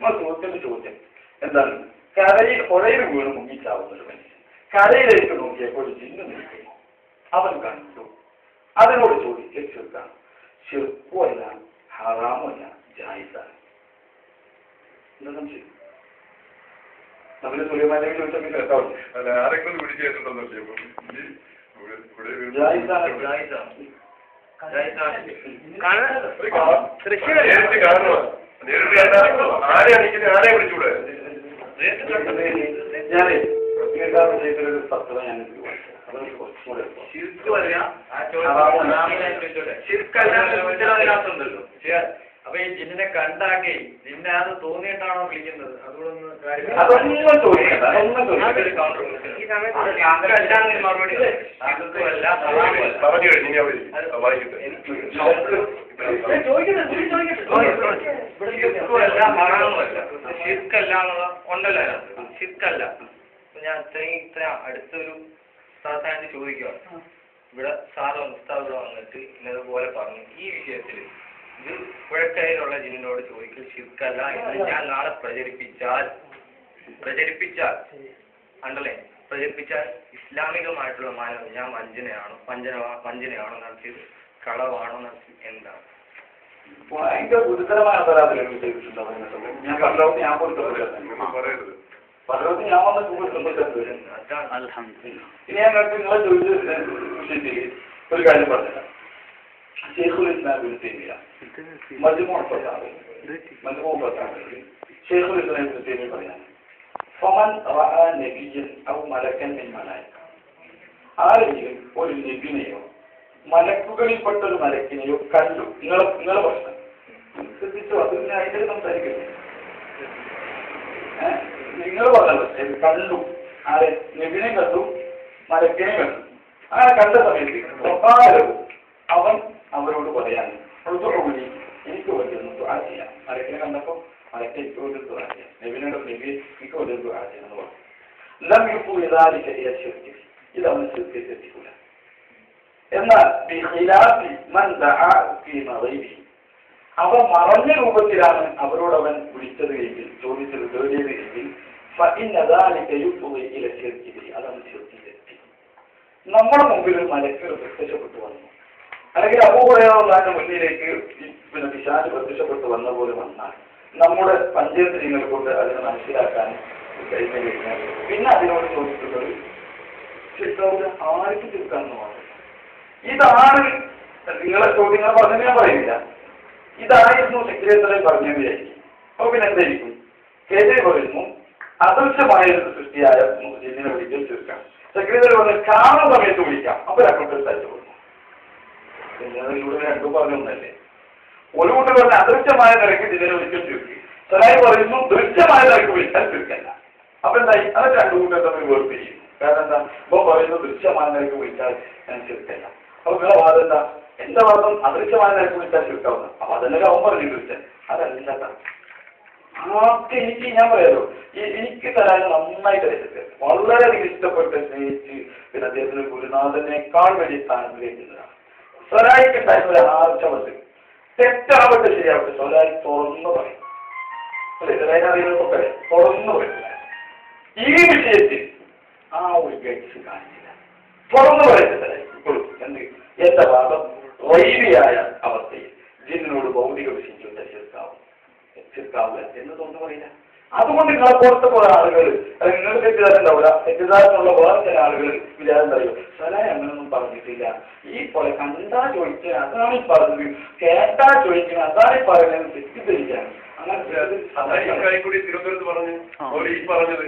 നമ്മൾ ചോദിച്ചൊരു ചോദ്യം എന്താണ് കരയിൽ പുഴയിൽ വീണ് മുങ്ങിച്ചാവുന്ന ഒരു മനുഷ്യൻ കരയിലേക്ക് നോക്കിയപ്പോൾ ഒരു ജിന്ന് നിൽക്കുന്നു അവൻ കണ്ടു അതിനോട് ചോദിക്കുക ചെറുക്കാണ് ചെറുപ്പമല്ല ഹറാമല്ല ജായിസാണ് നമ്മൾ സുലൈമാനെ ചോദിച്ചാൽ ആരെങ്കിലും ജായിസാണ്. ജായിസാണ്. നേരിട്ട് ആരെ ആരെ ഞാനേ ഞാൻ. ശിർക്ക് പറയാ. അപ്പൊ ഈ ജിന്നിനെ കണ്ടാക്കി നിന്നെ അത് തോന്നിയിട്ടാണോ വിളിക്കുന്നത്? അതുകൊണ്ടൊന്ന് കാര്യം അതൊന്നും ശിർക്കുമല്ല ഹറാമുമല്ല എന്നുള്ള ഉണ്ടല്ലോ അതിനകത്ത്. ഞാൻ ഇത്രയും ഇത്ര അടുത്തൊരു സാധാരണ ചോദിക്കുകയാണ് ഇവിടെ സാറ് ഉസ്താദ് ഇവിടെ വന്നിട്ട് ഇന്നതുപോലെ പറഞ്ഞു. ഈ വിഷയത്തിൽ ഇത് പുഴക്കരയിലുള്ള ജിന്നിനോട് ചോദിക്കൽ ശിർക്കല്ല എന്ന് ഞാൻ നാളെ പ്രചരിപ്പിച്ചാൽ പ്രചരിപ്പിച്ചാൽ ഉണ്ടല്ലേ പ്രചരിപ്പിച്ചാൽ ഇസ്ലാമികമായിട്ടുള്ള മാനവം ഞാൻ വഞ്ചനയാണോ വഞ്ചന വഞ്ചനയാണോ നടത്തിയത് കളവാണോ നടത്തിയത് എന്താണ്? ഭയങ്കര ഗുരുതരമായ അതിനകത്ത്? ഞാൻ പലരോട് ഞാൻ പോലും ഒന്നും പറയരുത്. പലരോട് ഞാൻ വന്ന് അതാണ്. ഇനി ഞാൻ നിങ്ങളെ ചോദിച്ച ഒരു കാര്യം പറഞ്ഞു ഷെയ്ഖുൽ ഇസ്ലാം ബിൻ തൈമിയ മജ്മൂ ഫത്താവ് മജ്മൂ ഫത്താവ് ഷെയ്ഖുൽ ഇസ്ലാം ബിൻ തൈമിയ പറയാൻ ഫമൻ റഅ നബിയൻ ഔ മലക്കൻ മിൻ മലായിക. ആരെങ്കിലും ഒരു നബിനെയോ മലക്കുകളിൽപ്പെട്ട ഒരു മലക്കിനെയോ കണ്ടു. നിങ്ങളെ നിങ്ങളെ പ്രശ്നം. ശ്രദ്ധിച്ചു അത് പിന്നെ അതിന്റെ സംസാരിക്കുന്നു നിങ്ങൾ പറഞ്ഞത് കണ്ടു. ആരെ? നബിനെ കണ്ടു. മലക്കിനെ കണ്ടു. അങ്ങനെ കണ്ട സമയത്ത് സ്വകാര്യവും അവൻ അവരോട് പറയാൻ കൂടി എനിക്ക് വേണ്ടി ഒന്ന് ദുആ ചെയ്യാം. മലക്കിനെ കണ്ടപ്പോ മലക്കെ എനിക്ക് വേണ്ടി ദുആ ചെയ്യാം. നബിനോട് നബി എനിക്ക് വേണ്ടി ദുആ ചെയ്യാം എന്ന് പറഞ്ഞു. ലം യുഫു ശിർക്ക് ഇത് അവന് ശിർക്ക് എത്തിക്കൂല എന്നാൽ ബിഖിലാഫി മൻ ദഅ ഫീ മഗൈബിഹി അവ മറഞ്ഞ രൂപത്തിലാണ് അവരോട് അവൻ വിളിച്ചത് എങ്കിൽ ചോദിച്ചത് തേടിയത് എങ്കിൽ അതാണ് ചെറുത്തിലെത്തി നമ്മുടെ മുമ്പിൽ ഒരു മലക്ക് പ്രത്യക്ഷപ്പെട്ടു വന്നു. അല്ലെങ്കിൽ അപൂർവയുടെ മുന്നിലേക്ക് പിന്നെ വിശാൽ പ്രത്യക്ഷപ്പെട്ടു വന്ന പോലെ വന്നാൽ നമ്മുടെ പഞ്ചേന്ദ്രിയങ്ങൾ കൊണ്ട് അതിനെ മനസ്സിലാക്കാൻ കഴിഞ്ഞു കഴിഞ്ഞാൽ പിന്നെ അതിനോട് ചോദിക്കുന്നത് ചിത്രവും ആർക്ക് തീർക്കാമെന്ന് മാത്രം? ഇതാണ് നിങ്ങളെ ചോദ്യങ്ങൾ പറഞ്ഞത് ഞാൻ പറയുന്നില്ല ഇതായിരുന്നു സെക്രട്ടറി പറഞ്ഞു വിചാരിക്കും. അപ്പൊ പിന്നെ എന്തായിരിക്കും കേരള പറയുന്നു അദൃശ്യമായ ഒരു സൃഷ്ടിയായ ജിന്നിനെ വിളിച്ചു തീർക്കാം സെക്രട്ടറി പറഞ്ഞ് കാണുന്ന സമയത്ത് വിളിക്കാം. അപ്പൊ രണ്ടു സ്ഥലത്ത് കൊടുക്കും രണ്ടും രണ്ടും പറഞ്ഞൊന്നല്ലേ ഒരു കൂട്ടർ പറഞ്ഞ അദൃശ്യമായ നിരക്ക് ജിന്നിനെ വിളിച്ചു തീർക്കും സലായി പറയുന്നു ദൃശ്യമായ നിരക്ക് വിളിച്ചാൽ തീർക്കല്ല അപ്പൊ എന്തായി? അത് രണ്ടു കൂട്ടർ തമ്മിൽ വേർപിരിയും കാരണം എന്താ? ഇപ്പൊ പറയുന്നു ദൃശ്യമായ നിരക്ക് വിളിച്ചാൽ ഞാൻ തീർക്കല്ല നിങ്ങളെ വാദം എന്താ എന്റെ വാദം? അദൃശ്യമായ വിളിച്ചാൽ അപ്പൊ അവൻ പറഞ്ഞു വിളിച്ചത് അതല്ല. ആദ്യം എനിക്ക് ഞാൻ പറയാലോ. ഈ- എനിക്ക് തരാൻ നന്നായിട്ട് രസിച്ചത് വളരെയധികം ഇഷ്ടപ്പെട്ട് സ്നേഹിച്ച് പിന്നെ അദ്ദേഹത്തിന് ഗുരുനാഥനേക്കാൾ വലിയ സ്ഥാനത്തിലേക്കുന്നതാണ് സ്വരായിക്ക് ഉണ്ടായിരുന്ന ഒരു ആർച്ചമുണ്ട് തെറ്റാവട്ടെ ശരിയാവട്ടെ. സ്വരായി തുറന്നു പറയും. തുറന്നു പറയും. ഈ വിഷയത്തിൽ ആ ഒരു ഗൈഡ്സ് കാണിച്ചില്ല. തുറന്നു പറയത്തില്ല. ഇപ്പോഴും എന്ത് എന്റെ വാദം വൈരിയായ അവസ്ഥയിൽ ജിന്നിനോട് ഭൗതിക വിഷയം ചോദിച്ചാൽ ചെറുക്കാവും ചെറുക്കാവില്ല എന്ന് തോന്നുന്നു പറയില്ല അതുകൊണ്ട് നിങ്ങളെ പുറത്ത് കുറെ ആളുകൾ അല്ലെങ്കിൽ നിങ്ങൾ തെറ്റിദ്ധാരണ തെറ്റിദ്ധാരണയുള്ള വേറെ ചില ആളുകൾ വിചാരം പറയും സലായ അങ്ങനൊന്നും പറഞ്ഞിട്ടില്ല. ഈ പോലെ കണ്ടാ ചോദിക്കുക അതാണ് ഈ പറഞ്ഞത്. കേട്ടാ ചോദിക്കുക അതാണ് ഈ പറയുന്നത് തെറ്റിദ്ധരിക്കാണ് അങ്ങനെ അതായിരിക്കും തിരുവനന്തപുരത്ത് പറഞ്ഞു ഈ പറഞ്ഞത്.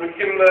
വിൽക്കുന്ന